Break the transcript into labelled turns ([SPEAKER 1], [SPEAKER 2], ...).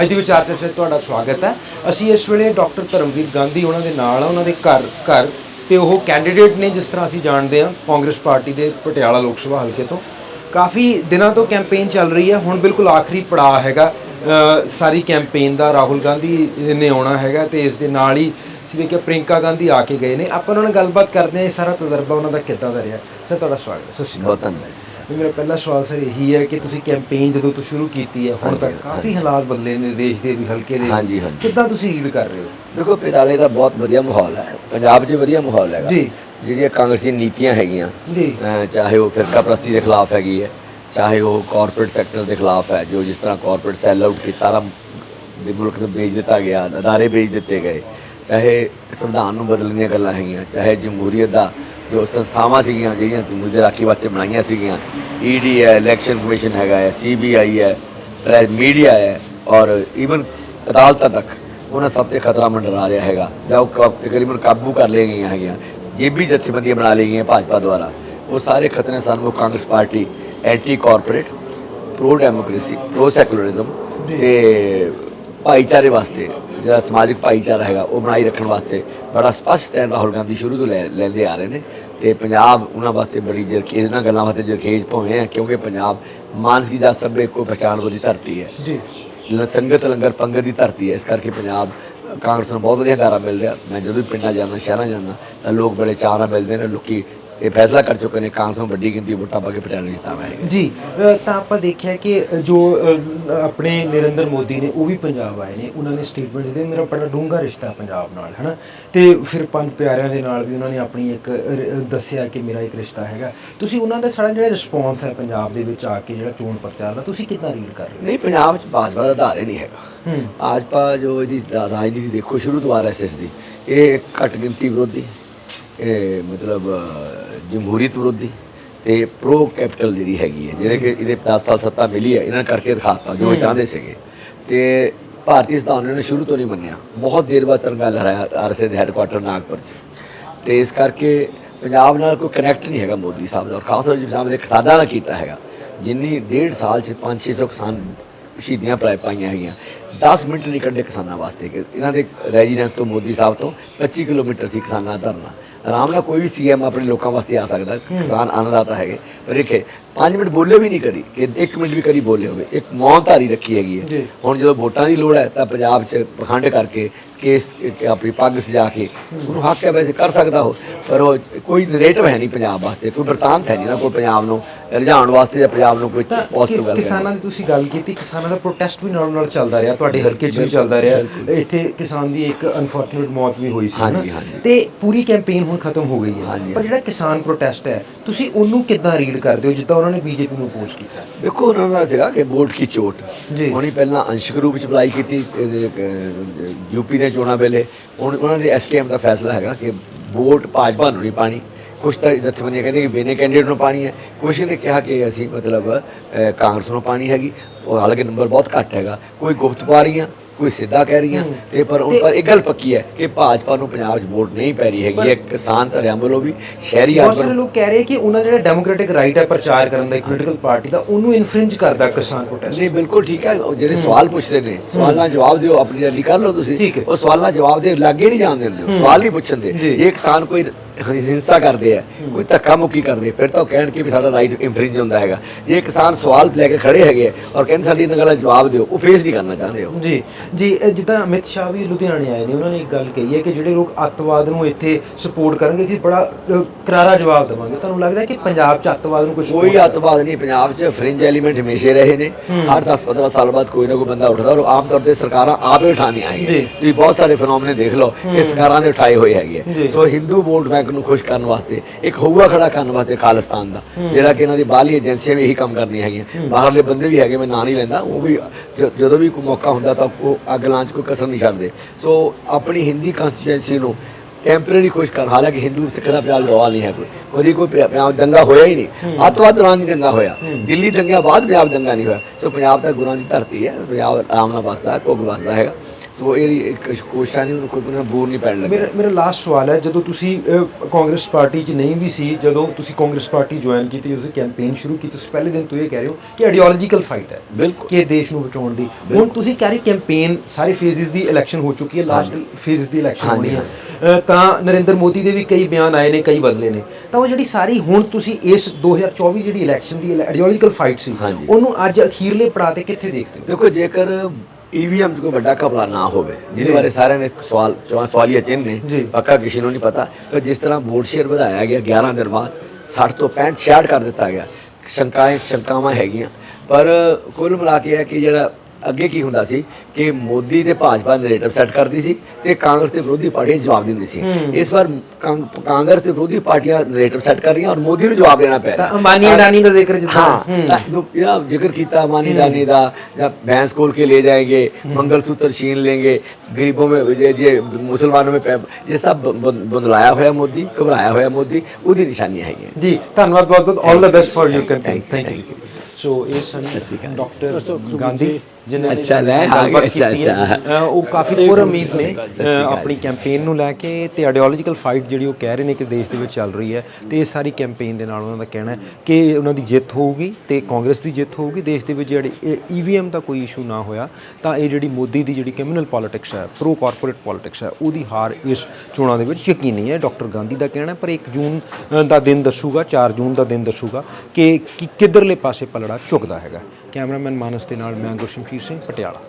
[SPEAKER 1] ਅੱਜ ਦੀ ਵਿਚਾਰ ਚਰਚਾ 'ਚ ਤੁਹਾਡਾ ਸਵਾਗਤ ਹੈ। ਅਸੀਂ ਇਸ ਵੇਲੇ ਡਾਕਟਰ ਧਰਮਵੀਰ ਗਾਂਧੀ ਉਹਨਾਂ ਦੇ ਨਾਲ ਆ ਉਹਨਾਂ ਦੇ ਘਰ ਘਰ ਤੇ ਉਹ ਕੈਂਡੀਡੇਟ ਨੇ ਜਿਸ ਤਰ੍ਹਾਂ ਅਸੀਂ ਜਾਣਦੇ ਹਾਂ ਕਾਂਗਰਸ ਪਾਰਟੀ ਦੇ ਪਟਿਆਲਾ ਲੋਕ ਸਭਾ ਹਲਕੇ ਤੋਂ। ਕਾਫੀ ਦਿਨਾਂ ਤੋਂ ਕੈਂਪੇਨ ਚੱਲ ਰਹੀ ਹੈ ਹੁਣ ਬਿਲਕੁਲ ਆਖਰੀ ਪੜਾਅ ਹੈਗਾ। ਅ, ਸਾਰੀ ਕੈਂਪੇਨ ਦਾ ਰਾਹੁਲ ਗਾਂਧੀ ਨੇ ਆਉਣਾ ਹੈਗਾ ਤੇ ਇਸ ਦੇ ਨਾਲ ਹੀ ਅਸੀਂ ਦੇਖਿਆ ਪ੍ਰਿੰਕਾ ਗਾਂਧੀ ਆ ਕੇ ਗਏ ਨੇ। ਆਪਾਂ ਉਹਨਾਂ ਨਾਲ ਗੱਲਬਾਤ ਕਰਦੇ ਹਾਂ ਇਹ ਸਾਰਾ ਤਜਰਬਾ ਉਹਨਾਂ ਦਾ ਕਿੱਦਾਂ ਦਾ ਰਿਹਾ? ਸਰ ਤੁਹਾਡਾ ਸਵਾਗਤ ਹੈ। ਸਤਿ ਸ਼੍ਰੀ ਅਕਾਲ।
[SPEAKER 2] ਬਹੁਤ ਧੰਨਵਾਦ।
[SPEAKER 1] ਮੇਰਾ ਪਹਿਲਾ ਸਵਾਲ ਸਰ ਇਹੀ ਹੈ ਕਿ ਤੁਸੀਂ ਕੈਂਪੇਨ ਜਦੋਂ ਤੋਂ ਸ਼ੁਰੂ ਕੀਤੀ ਹੈ ਹੁਣ ਤੱਕ ਕਾਫੀ ਹਾਲਾਤ ਬਦਲੇ ਨੇ ਦੇਸ਼ ਦੇ ਵੀ ਹਲਕੇ ਦੇ।
[SPEAKER 2] ਹਾਂਜੀ, ਹਾਂਜੀ।
[SPEAKER 1] ਕਿੱਦਾਂ ਤੁਸੀਂ ਰੀਡ ਕਰ ਰਹੇ ਹੋ?
[SPEAKER 2] ਦੇਖੋ ਪਟਿਆਲੇ ਦਾ ਬਹੁਤ ਵਧੀਆ ਮਾਹੌਲ ਹੈ। ਪੰਜਾਬ 'ਚ ਵਧੀਆ ਮਾਹੌਲ ਹੈਗਾ।
[SPEAKER 1] ਜੀ।
[SPEAKER 2] ਜਿਹੜੀਆਂ ਕਾਂਗਰਸੀ ਨੀਤੀਆਂ ਹੈਗੀਆਂ
[SPEAKER 1] ਜੀ।
[SPEAKER 2] ਚਾਹੇ ਉਹ ਫਿਰਕਾ ਪ੍ਰਸਤੀ ਦੇ ਖਿਲਾਫ ਹੈਗੀ ਹੈ ਚਾਹੇ ਉਹ ਕਾਰਪੋਰੇਟ ਸੈਕਟਰ ਦੇ ਖਿਲਾਫ ਹੈ ਜੋ ਜਿਸ ਤਰ੍ਹਾਂ ਕਾਰਪੋਰੇਟ ਸੈਲ ਆਊਟ ਕੀਤਾ ਦੇ ਮੁਲਕ ਨੂੰ ਵੇਚ ਦਿੱਤਾ ਗਿਆ ਅਦਾਰੇ ਵੇਚ ਦਿੱਤੇ ਗਏ ਚਾਹੇ ਸੰਵਿਧਾਨ ਨੂੰ ਬਦਲਣ ਦੀਆਂ ਗੱਲਾਂ ਹੈਗੀਆਂ ਚਾਹੇ ਜਮਹੂਰੀਅਤ ਦਾ ਜੋ ਸੰਸਥਾਵਾਂ ਸੀਗੀਆਂ ਜਿਹੜੀਆਂ ਜਮਹੂਰੀਅਤ ਰਾਖੀ ਵਾਸਤੇ ਬਣਾਈਆਂ ਸੀਗੀਆਂ ਈਡੀ ਹੈ ਇਲੈਕਸ਼ਨ ਕਮਿਸ਼ਨ ਹੈਗਾ ਹੈ ਸੀਬੀਆਈ ਹੈ ਪ੍ਰੈਸ ਮੀਡੀਆ ਹੈ ਔਰ ਈਵਨ ਅਦਾਲਤਾਂ ਤੱਕ ਉਹਨਾਂ ਸਭ ਤੇ ਖਤਰਾ ਮੰਡਰਾ ਰਿਹਾ ਹੈਗਾ। ਜਾਂ ਉਹ ਕ- ਤਕਰੀਬਨ ਕਾਬੂ ਕਰ ਲਈਆਂ ਗਈਆਂ ਹੈਗੀਆਂ ਜੇ ਵੀ ਜਥੇਬੰਦੀਆਂ ਬਣਾ ਲਈ ਗਈਆਂ ਭਾਜਪਾ ਦੁਆਰਾ। ਉਹ ਸਾਰੇ ਖਤਰੇ ਸਾਨੂੰ Congress party anti corporate pro democracy pro secularism ਤੇ ਭਾਈਚਾਰੇ ਵਾਸਤੇ ਜਿਹੜਾ ਸਮਾਜਿਕ ਭਾਈਚਾਰਾ ਹੈਗਾ ਉਹ ਬਣਾਈ ਰੱਖਣ ਵਾਸਤੇ ਬੜਾ ਸਪਸ਼ਟ ਸਟੈਂਡ ਰਾਹੁਲ ਗਾਂਧੀ ਸ਼ੁਰੂ ਤੋਂ ਲੈ ਲੈਂਦੇ ਆ ਰਹੇ ਨੇ ਤੇ ਪੰਜਾਬ ਉਹਨਾਂ ਵਾਸਤੇ ਬੜੀ ਜਰਖੇਜ਼ ਨਾਲ ਗੱਲਾਂ ਵਾਸਤੇ ਜਰਖੇਜ਼ ਭੋਵੇਂ ਹੈ ਕਿਉਂਕਿ ਪੰਜਾਬ ਮਾਨਸਕੀ ਦਾ ਸਭੇ ਕੋ ਪਛਾਣ ਵਾਲੀ ਧਰਤੀ ਹੈ।
[SPEAKER 1] ਜੀ।
[SPEAKER 2] ਸੰਗਤ ਲੰਗਰ ਪੰਗਤ ਦੀ ਧਰਤੀ ਹੈ ਇਸ ਕਰਕੇ ਪੰਜਾਬ ਕਾਂਗਰਸ ਨੂੰ ਬਹੁਤ ਵਧੀਆ ਹੰਗਾਰਾ ਮਿਲ ਰਿਹਾ। ਮੈਂ ਜਦੋਂ ਵੀ ਪਿੰਡਾਂ ਜਾਂਦਾ ਸ਼ਹਿਰਾਂ ਜਾਂਦਾ ਤਾਂ ਲੋਕ ਬੜੇ ਚਾਅ ਨਾਲ ਮਿਲਦੇ ਨੇ ਲੋਕੀ ਇਹ ਫੈਸਲਾ ਕਰ ਚੁੱਕੇ ਨੇ ਕਾਂਗਰਸ ਨੂੰ ਵੱਡੀ ਗਿਣਤੀ ਵੋਟਾਂ ਪਾ ਕੇ ਪਟਿਆਲੇ ਜਿਤਾਉਣਾ ਹੈ
[SPEAKER 1] ਜੀ ਤਾਂ ਆਪਾਂ ਦੇਖਿਆ ਕਿ ਜੋ ਆਪਣੇ ਨਰਿੰਦਰ ਮੋਦੀ ਨੇ ਉਹ ਵੀ ਪੰਜਾਬ ਆਏ ਨੇ। ਉਹਨਾਂ ਨੇ ਸਟੇਟਮੈਂਟ ਦਿੱਤੇ ਮੇਰਾ ਬੜਾ ਡੂੰਘਾ ਰਿਸ਼ਤਾ ਪੰਜਾਬ ਨਾਲ ਹਨਾ? ਤੇ ਫਿਰ ਪੰਜ ਪਿਆਰਿਆਂ ਦੇ ਨਾਲ ਵੀ ਉਹਨਾਂ ਨੇ ਆਪਣੀ ਇੱਕ ਦੱਸਿਆ ਕਿ ਮੇਰਾ ਇੱਕ ਰਿਸ਼ਤਾ ਹੈਗਾ। ਤੁਸੀਂ ਉਹਨਾਂ ਦਾ ਸਾਡਾ ਜਿਹੜਾ ਰਿਸਪੌਂਸ ਹੈ ਪੰਜਾਬ ਦੇ ਵਿੱਚ ਆ ਕੇ ਜਿਹੜਾ ਚੋਣ ਪ੍ਰਚਾਰ ਦਾ ਤੁਸੀਂ ਕਿੱਦਾਂ ਰੀਡ ਕਰ ਰਹੇ
[SPEAKER 2] ਨਹੀਂ ਪੰਜਾਬ 'ਚ ਭਾਜਪਾ ਦਾ ਆਧਾਰ ਹੀ ਨਹੀਂ ਹੈਗਾ।
[SPEAKER 1] ਹੋ। ਹੂੰ
[SPEAKER 2] ਭਾਜਪਾ ਜੋ ਇਹਦੀ ਰਾਜਨੀਤੀ ਦੇਖੋ ਸ਼ੁਰੂ ਤੋਂ ਆਰਐਸਐਸ ਦੀ। ਇਹ ਘੱਟ ਗਿਣਤੀ ਵਿਰੋਧੀ। ਇਹ ਮਤਲਬ ਜਮਹੂਰੀਅਤ ਵਿਰੋਧੀ ਤੇ ਪ੍ਰੋ ਕੈਪੀਟਲ ਜਿਹੜੀ ਹੈਗੀ ਹੈ, ਜਿਹੜੇ ਕਿ ਇਹਦੇ 10 ਸਾਲ ਸੱਤਾ ਮਿਲੀ ਹੈ, ਇਹਨਾਂ ਨੇ ਕਰਕੇ ਦਿਖਾਤਾ, ਜੋ ਇਹ ਚਾਹੁੰਦੇ ਸੀਗੇ। ਤੇ ਭਾਰਤੀ ਸੰਵਿਧਾਨ ਨੇ ਸ਼ੁਰੂ ਤੋਂ ਨਹੀਂ ਮੰਨਿਆ। ਬਹੁਤ ਦੇਰ ਬਾਅਦ ਤਿਰੰਗਾ ਲਹਿਰਾਇਆ ਆਰਐਸਐਸ ਦੇ ਹੈੱਡਕੁਆਟਰ ਨਾਗਪੁਰ 'ਚ। ਤੇ ਇਸ ਕਰਕੇ ਪੰਜਾਬ ਨਾਲ ਕੋਈ ਕਨੈਕਟ ਨਹੀਂ ਹੈਗਾ ਮੋਦੀ ਸਾਹਿਬ ਦਾ, ਔਰ ਖਾਸ ਤੌਰ ਤੇ ਸਾਹਿਬ ਦੇ ਕਿਸਾਨਾਂ ਨਾਲ ਕੀਤਾ ਹੈਗਾ। ਜਿੰਨੀ ਡੇਢ ਸਾਲ 'ਚ 5-600 ਕਿਸਾਨ ਸ਼ਹੀਦੀਆਂ ਪਾਈ ਪਾਈਆਂ ਹੈਗੀਆਂ। 10 ਮਿੰਟ ਨਹੀਂ ਕੱਢੇ ਕਿਸਾਨਾਂ ਵਾਸਤੇ ਕਿ ਇਹਨਾਂ ਦੇ ਰੈਜ਼ੀਡੈਂਸ ਤੋਂ ਮੋਦੀ ਸਾਹਿਬ ਤੋਂ 25 ਕਿਲੋਮੀਟਰ ਸੀ ਕਿਸਾਨਾਂ ਦਾ ਧਰਨਾ। ਆਰਾਮ ਨਾਲ ਕੋਈ ਵੀ ਸੀਐਮ ਆਪਣੇ ਲੋਕਾਂ ਵਾਸਤੇ ਆ ਸਕਦਾ ਕਿਸਾਨ ਆਨੰਦਾਤਾ ਹੈਗੇ। ਪਰ ਦੇਖੇ 5 ਮਿੰਟ ਬੋਲੇ ਵੀ ਨਹੀਂ ਕਦੀ ਕਿ 1 ਮਿੰਟ ਵੀ ਕਦੀ ਬੋਲੇ ਹੋਵੇ। ਇੱਕ ਮੌਨ ਧਾਰੀ ਰੱਖੀ ਹੈਗੀ ਹੈ। ਹੁਣ ਜਦੋਂ ਵੋਟਾਂ ਦੀ ਲੋੜ ਹੈ ਤਾਂ ਪੰਜਾਬ 'ਚ ਪਖੰਡ ਕਰਕੇ ਕੇਸ ਆਪਣੀ ਪੱਗ ਸਜਾ ਕੇ ਉਹਨੂੰ ਹੱਕ ਹੈ ਵੈਸੇ ਕਰ ਸਕਦਾ ਹੋ ਪਰ ਉਹ ਕੋਈ ਨਰੇਟਿਵ ਹੈ ਨਹੀਂ ਪੰਜਾਬ ਵਾਸਤੇ ਕੋਈ ਵਰਤਾਂਤ ਹੈ ਨਹੀਂ ਨਾ ਕੋਈ ਪੰਜਾਬ ਨੂੰ ਰੁਝਾਉਣ ਵਾਸਤੇ ਜਾਂ ਪੰਜਾਬ ਨੂੰ ਕੋਈ ਪੋਜ਼ਿਟਿਵ ਗੱਲ
[SPEAKER 1] ਕਿਸਾਨਾਂ ਦੀ ਤੁਸੀਂ ਗੱਲ ਕੀਤੀ ਕਿਸਾਨਾਂ ਦਾ ਪ੍ਰੋਟੈਸਟ ਵੀ ਨਾਲ ਨਾਲ ਚੱਲਦਾ ਰਿਹਾ ਤੁਹਾਡੇ ਹਲਕੇ 'ਚ ਵੀ ਚੱਲਦਾ ਰਿਹਾ। ਇੱਥੇ ਕਿਸਾਨ ਦੀ ਇੱਕ ਅਨਫੋਰਚੂਨੇਟ ਮੌਤ ਵੀ ਹੋਈ ਸੀ। ਤੇ ਪੂਰੀ ਕੈਂਪੇਨ ਹੁਣ ਖਤਮ ਹੋ ਗਈ ਹੈ। ਪਰ ਜਿਹੜਾ ਕਿਸਾਨ ਪ੍ਰੋਟੈਸਟ ਹੈ ਤੁਸੀਂ ਉਹਨੂੰ ਕਿੱਦਾਂ ਰੀਡ ਕਰਦੇ ਹੋ ਜਿੱਦਾਂ ਉਹਨਾਂ ਨੇ ਬੀਜੇਪੀ ਨੂੰ ਅਪੋਜ਼ ਕੀਤਾ?
[SPEAKER 2] ਦੇਖੋ ਉਹਨਾਂ ਦਾ ਸੀਗਾ ਕਿ ਵੋਟ ਕੀ ਚੋਟ। ਉਹਨੇ ਪਹਿਲਾਂ ਅੰਸ਼ਕ ਰੂਪ ਵਿੱਚ ਅਪਲਾਈ ਕੀਤੀ ਯੂਪੀ ਦੇ ਚੋਣਾਂ ਵੇਲੇ। ਹੁਣ ਉਹਨਾਂ ਦੇ ਐਸਕੇਐਮ ਦਾ ਫੈਸਲਾ ਹੈਗਾ ਕਿ ਵੋਟ ਭਾਜਪਾ ਨੂੰ ਨਹੀਂ ਪਾਣੀ। ਕੁਝ ਤਾਂ ਜਥੇਬੰਦੀਆਂ ਕਹਿੰਦੇ ਕਿ ਬੇਨੇ ਕੈਂਡੀਡੇਟ ਨੂੰ ਪਾਣੀ ਹੈ। ਕੁਝ ਨੇ ਕਿਹਾ ਕਿ ਅਸੀਂ ਮਤਲਬ ਕਾਂਗਰਸ ਨੂੰ ਪਾਣੀ ਹੈਗੀ। ਉਹ ਹਾਲਾਂਕਿ ਨੰਬਰ ਬਹੁਤ ਘੱਟ ਹੈਗਾ। ਕੋਈ ਗੁਪਤ ਪਾ ਰਹੀਆਂ। ਕੋਈ ਸਿੱਧਾ ਕਹਿ ਰਹੀਆਂ ਤੇ ਪਰ ਹੁਣ ਪਰ ਇੱਕ ਗੱਲ ਪੱਕੀ ਹੈ ਕਿ ਭਾਜਪਾ ਨੂੰ ਪੰਜਾਬ 'ਚ ਵੋਟ ਨਹੀਂ ਪੈ ਰਹੀ ਹੈਗੀ। ਹੈ ਕਿਸਾਨ ਧੜਿਆਂ ਵੱਲੋਂ ਵੀ ਸ਼ਹਿਰੀ
[SPEAKER 1] ਬਹੁਤ
[SPEAKER 2] ਆਦਮੀ
[SPEAKER 1] ਸਾਰੇ ਲੋਕ ਕਹਿ ਰਹੇ ਕਿ ਉਹਨਾਂ ਦਾ ਜਿਹੜਾ ਡੈਮੋਕ੍ਰੈਟਿਕ ਰਾਈਟ ਹੈ ਪ੍ਰਚਾਰ ਕਰਨ ਦਾ ਪੋਲੀਟੀਕਲ ਪਾਰਟੀ ਦਾ ਉਹਨੂੰ ਇਨਫ੍ਰਿੰਜ ਕਰਦਾ ਕਿਸਾਨ ਪ੍ਰੋਟੈਸਟ
[SPEAKER 2] ਨਹੀਂ ਬਿਲਕੁਲ ਠੀਕ ਹੈ। ਉਹ ਜਿਹੜੇ ਸਵਾਲ ਪੁੱਛਦੇ ਨੇ ਸਵਾਲਾਂ ਦਾ ਜਵਾਬ ਦਿਓ ਆਪਣੀ ਰੈਲੀ ਕਰ ਲਓ ਤੁਸੀਂ।
[SPEAKER 1] ਠੀਕ ਹੈ।
[SPEAKER 2] ਉਹ ਸਵਾਲਾਂ ਦਾ ਜਵਾਬ ਦੇ ਲੱਗੇ ਨਹੀਂ ਜਾਣ ਦਿੰਦੇ ਹੋ। ਸਵਾਲ ਨਹੀਂ ਪੁੱਛਣ ਦੇ।
[SPEAKER 1] ਜੇ
[SPEAKER 2] ਕਿਸਾਨ ਕੋਈ ਹਿੰਸਾ ਕਰਦੇ ਆ। ਕੋਈ ਧੱਕਾ ਮੁੱਕੀ ਕਰਦੇ। ਫਿਰ ਤਾਂ ਉਹ ਕਹਿਣ ਕਿ ਵੀ ਸਾਡਾ ਰਾਈਟ ਇਨਫ੍ਰਿੰਜ ਹੁੰਦਾ ਹੈਗਾ। ਜੇ ਕਿਸਾਨ ਸਵਾਲ ਲੈ ਕੇ ਖੜੇ ਹੈਗੇ ਆ ਔਰ ਕਹਿੰਦੇ ਸਾਡੀ ਇਹਨਾਂ ਗੱਲਾਂ ਜਵਾਬ ਦਿਓ ਉਹ ਫੇਸ ਨਹੀਂ ਕਰਨਾ ਚਾਹੁੰਦੇ ਹੋ
[SPEAKER 1] ਜੀ ਜੀ ਇਹ ਜਿੱਦਾਂ ਅਮਿਤ ਸ਼ਾਹ ਵੀ ਲੁਧਿਆਣੇ ਆਏ ਨੇ ਉਹਨਾਂ ਨੇ ਇੱਕ ਗੱਲ ਕਹੀ ਹੈ ਕਿ ਜਿਹੜੇ ਲੋਕ ਅੱਤਵਾਦ ਨੂੰ ਇੱਥੇ ਸਪੋਰਟ ਕਰਨਗੇ ਜੀ ਬੜਾ ਅ, ਕਰਾਰਾ ਜਵਾਬ ਦੇਵਾਂਗੇ। ਤੁਹਾਨੂੰ ਲੱਗਦਾ ਹੈ ਕਿ ਪੰਜਾਬ 'ਚ ਅੱਤਵਾਦ ਨੂੰ ਕੁਝ
[SPEAKER 2] ਕੋਈ ਅੱਤਵਾਦ ਨਹੀਂ ਪੰਜਾਬ 'ਚ ਫ੍ਰਿੰਜ ਐਲੀਮੈਂਟ ਹਮੇਸ਼ਾ ਰਹੇ ਨੇ। ਹਰ 10-15 ਸਾਲ ਬਾਅਦ ਕੋਈ ਨਾ ਕੋਈ ਬੰਦਾ ਉੱਠਦਾ ਔਰ ਆਮ ਤੌਰ ਤੇ ਸਰਕਾਰਾਂ ਆਪ ਹੀ ਉਠਾਉਂਦੀਆਂ
[SPEAKER 1] ਜੀ।
[SPEAKER 2] ਹੈਗੀਆਂ ਤੁਸੀਂ ਬਹੁਤ ਸਾਰੇ ਫੈਨੋਮਨੇ ਦੇਖ ਲਓ ਕਿ ਸਰਕਾਰਾਂ ਦੇ ਉਠਾਏ ਹੋਏ ਹੈਗੇ
[SPEAKER 1] ਜੀ।
[SPEAKER 2] ਆ। ਸੋ ਹਿੰਦੂ ਵੋਟ ਬੈਂਕ ਨੂੰ ਖੁਸ਼ ਕਰਨ ਵਾਸਤੇ ਇੱਕ ਹਊਆ ਖੜਾ ਕਰਨ ਵਾਸਤੇ ਖਾਲਿਸਤਾਨ ਦਾ। ਜਿਹੜਾ ਕਿ ਇਹਨਾਂ ਦੀ ਬਾਹਰਲੀ ਏਜੰਸੀਆਂ ਵੀ ਇਹੀ ਕੰਮ ਕਰਦੀਆਂ ਹੈਗੀਆਂ। ਬਾਹਰਲੇ ਬੰਦੇ ਵੀ ਹੈਗੇ ਮੈਂ ਨਾਂ ਨਹੀਂ ਲੈਂਦਾ ਉਹ ਵੀ ਜ- ਜਦੋਂ ਵੀ ਕੋਈ ਮੌਕਾ ਹੁੰਦਾ ਤਾਂ ਉਹ ਅੱਗ ਲਾਂਚ ਕੋਈ ਕਸਰ ਨਹੀਂ ਛੱਡਦੇ। ਸੋ ਆਪਣੀ ਹਿੰਦੀ ਕਨਸਟੀਟੂਐਂਸੀ ਨੂੰ ਟੈਂਪਰੇਰੀ ਖੁਸ਼ ਕਰ ਹਾਲਾਂਕਿ ਹਿੰਦੂ ਸਿੱਖ ਦਾ ਪਿਆਰ ਰਵਾ ਨਹੀਂ ਹੈ ਕੋਈ। ਕਦੀ ਕੋਈ ਪਿਆ- ਪੰਜਾਬ ਦੰਗਾ ਹੋਇਆ ਹੀ ਨਹੀਂ। ਅੱਤਵਾਦ ਦੌਰਾਨ ਨਹੀਂ ਦੰਗਾ ਹੋਇਆ। ਦਿੱਲੀ ਦੰਗਿਆਂ ਬਾਅਦ ਪੰਜਾਬ ਦੰਗਾ ਨਹੀਂ ਹੋਇਆ। ਸੋ ਪੰਜਾਬ ਤਾਂ ਗੁਰਾਂ ਦੀ ਧਰਤੀ ਹੈ ਪੰਜਾਬ ਆਰਾਮ ਨਾਲ ਵਸਦਾ ਹੈ, ਘੁੱਗ ਵਸਦਾ ਹੈਗਾ। ਸੋ ਇਹ ਇੱਕ ਕੋਸ਼ਿਸ਼ਾਂ ਨਹੀਂ ਉਹਨੂੰ ਕੋਈ ਬੋਰ ਨਹੀਂ ਪੈਣ ਲੱਗਾ।
[SPEAKER 1] ਮੇਰਾ ਮੇਰਾ ਲਾਸਟ ਸਵਾਲ ਹੈ ਜਦੋਂ ਤੁਸੀਂ ਕਾਂਗਰਸ ਪਾਰਟੀ 'ਚ ਨਹੀਂ ਵੀ ਸੀ ਜਦੋਂ ਤੁਸੀਂ ਕਾਂਗਰਸ ਪਾਰਟੀ ਜੁਆਇਨ ਕੀਤੀ ਤੁਸੀਂ ਕੈਂਪੇਨ ਸ਼ੁਰੂ ਕੀਤੀ ਤੁਸੀਂ ਪਹਿਲੇ ਦਿਨ ਤੋਂ ਇਹ ਕਹਿ ਰਹੇ ਹੋ ਕਿ ਆਈਡੀਓਲੋਜੀਕਲ ਫਾਈਟ ਹੈ
[SPEAKER 2] ਬਿਲਕੁਲ।
[SPEAKER 1] ਕਿ ਦੇਸ਼ ਨੂੰ ਬਚਾਉਣ ਦੀ। ਹੁਣ ਤੁਸੀਂ ਕਹਿ ਰਹੇ ਕੈਂਪੇਨ ਸਾਰੇ ਫੇਜ਼ਸ ਦੀ ਇਲੈਕਸ਼ਨ ਹੋ ਚੁੱਕੀ ਹੈ ਲਾਸਟ ਫੇਜ਼ ਦੀ ਇਲੈਕਸ਼ਨ ਹੋਣੀ ਹੈ। ਤਾਂ ਨਰਿੰਦਰ ਮੋਦੀ ਦੇ ਵੀ ਕਈ ਬਿਆਨ ਆਏ ਨੇ ਕਈ ਬਦਲੇ ਨੇ। ਤਾਂ ਉਹ ਜਿਹੜੀ ਸਾਰੀ ਹੁਣ ਤੁਸੀਂ ਇਸ 2024 ਜਿਹੜੀ ਇਲੈਕਸ਼ਨ ਦੀ ਆਈਡੀਓਲੋਜੀਕਲ ਫਾਈਟ ਸੀ। ਉਹਨੂੰ ਅੱਜ ਅਖੀਰਲੇ ਪੜਾਅ ਤੇ ਕਿੱਥੇ ਦੇਖਦੇ ਹੋ?
[SPEAKER 2] ਦੇਖੋ ਜੇਕਰ ਈਵੀਐਮ 'ਚ ਕੋਈ ਵੱਡਾ ਘਪਲਾ ਨਾ ਹੋਵੇ ਜਿਹਦੇ ਬਾਰੇ ਸਾਰਿਆਂ ਦੇ ਸਵਾਲ ਸਵਾ- ਸਵਾਲੀਆ ਚਿੰਨ੍ਹ। ਨੇ ਪੱਕਾ ਕਿਸੇ ਨੂੰ ਨਹੀਂ ਪਤਾ ਕਿ ਜਿਸ ਤਰ੍ਹਾਂ ਵੋਟ ਸ਼ੇਅਰ ਵਧਾਇਆ ਗਿਆ 11 ਦਿਨ ਬਾਅਦ 60 ਤੋਂ 65 66 ਕਰ ਦਿੱਤਾ ਗਿਆ। ਸ਼ੰਕਾएं ਸ਼ੰਕਾਵਾਂ ਹੈਗੀਆਂ। ਪਰ ਕੁੱਲ ਮਿਲਾ ਕੇ ਹੈ ਕਿ ਜਿਹੜਾ ਅੱਗੇ ਕੀ ਹੁੰਦਾ ਸੀ ਕਿ ਮੋਦੀ ਤੇ ਭਾਜਪਾ ਨੈਰੇਟਿਵ ਸੈੱਟ ਕਰਦੀ ਸੀ ਤੇ ਕਾਂਗਰਸ ਤੇ ਵਿਰੋਧੀ ਪਾਰਟੀਆਂ ਜਵਾਬ ਦਿੰਦੀ ਸੀ। ਇਸ ਵਾਰ ਕਾਂਗਰਸ ਤੇ ਵਿਰੋਧੀ ਪਾਰਟੀਆਂ ਨੈਰੇਟਿਵ ਸੈੱਟ ਕਰ ਰਹੀਆਂ ਔਰ ਮੋਦੀ ਨੂੰ ਜਵਾਬ ਦੇਣਾ ਪੈ
[SPEAKER 1] ਅੰਬਾਨੀ ਅਡਾਨੀ ਦਾ ਜ਼ਿਕਰ ਜਿੱਦਾਂ
[SPEAKER 2] ਹਾਂ ਜੋ ਜਿਹੜਾ ਜ਼ਿਕਰ ਕੀਤਾ ਮਾਨੀ ਡਾਨੀ ਦਾ ਜਾਂ भैंस खोल के ले जाएंगे मंगलसूत्र छीन लेंगे गरीबों में ये ये मुसलमानों में पै- ये सब बं- बंदलाया होया मोदी ਹੋਇਆ ਮੋਦੀ ਉਹਦੀ ਨਿਸ਼ਾਨੀ ਹੈਗੀਆਂ
[SPEAKER 1] ਜੀ ਧੰਨਵਾਦ ਬਹੁਤ ਬਹੁਤ। 올 the best for your
[SPEAKER 2] content
[SPEAKER 1] thank you ਸੋ ਇਹ ਸਨ ਡਾਕਟਰ ਗਾਂਧੀ ਜਿਨ੍ਹਾਂ ਨੇ
[SPEAKER 2] ਅੱਛਾ, ਲੈ ਆ
[SPEAKER 1] ਗੱਲਬਾਤ
[SPEAKER 2] ਗਏ, ਅੱਛਾ,
[SPEAKER 1] ਕੀਤੀ ਹੈ। ਅ, ਉਹ ਕਾਫੀ ਪੁਰ ਉਮੀਦ ਨੇ ਅ। ਆਪਣੀ ਕੈਂਪੇਨ ਨੂੰ ਲੈ ਕੇ ਤੇ ਆਈਡੀਓਲੋਜੀਕਲ ਫਾਈਟ ਜਿਹੜੀ ਉਹ ਕਹਿ ਰਹੇ ਨੇ ਕਿ ਦੇਸ਼ ਦੇ ਵਿੱਚ ਚੱਲ ਰਹੀ ਹੈ ਤੇ ਇਸ ਸਾਰੀ ਕੈਂਪੇਨ ਦੇ ਨਾਲ ਉਹਨਾਂ ਦਾ ਕਹਿਣਾ ਹੈ ਕਿ ਉਹਨਾਂ ਦੀ ਜਿੱਤ ਹੋਊਗੀ ਤੇ ਕਾਂਗਰਸ ਦੀ ਜਿੱਤ ਹੋਊਗੀ। ਦੇਸ਼ ਦੇ ਵਿੱਚ ਜਿਹੜੀ ਈਵੀਐਮ ਦਾ ਕੋਈ ਇਸ਼ੂ ਨਾ ਹੋਇਆ ਤਾਂ ਇਹ ਜਿਹੜੀ ਮੋਦੀ ਦੀ ਜਿਹੜੀ ਕ੍ਰਿਮੀਨਲ ਪੋਲਿਟਿਕਸ ਹੈ ਪ੍ਰੋ ਕਾਰਪੋਰੇਟ ਪੋਲਿਟਿਕਸ ਹੈ ਉਹਦੀ ਹਾਰ ਇਸ ਚੋਣਾਂ ਦੇ ਵਿੱਚ ਯਕੀਨੀ ਹੈ। ਡਾਕਟਰ ਗਾਂਧੀ ਦਾ ਕਹਿਣਾ ਹੈ, ਪਰ 1 ਜੂਨ ਅ, ਦਾ ਦਿਨ ਦੱਸੂਗਾ 4 ਜੂਨ ਦਾ ਦਿਨ ਦੱਸੂਗਾ ਕਿ ਕਿ ਕਿੱਧਰਲੇ ਪਾਸੇ ਪਲੜਾ ਝੁਕਦਾ ਹੈਗਾ। ਕੈਮਰਾਮੈਨ ਮਾਨਸ ਦੇ ਨਾਲ ਮੈਂ ਗੁਰਸ਼ਮਸ਼ੀਰ ਸਿੰਘ ਪਟਿਆਲਾ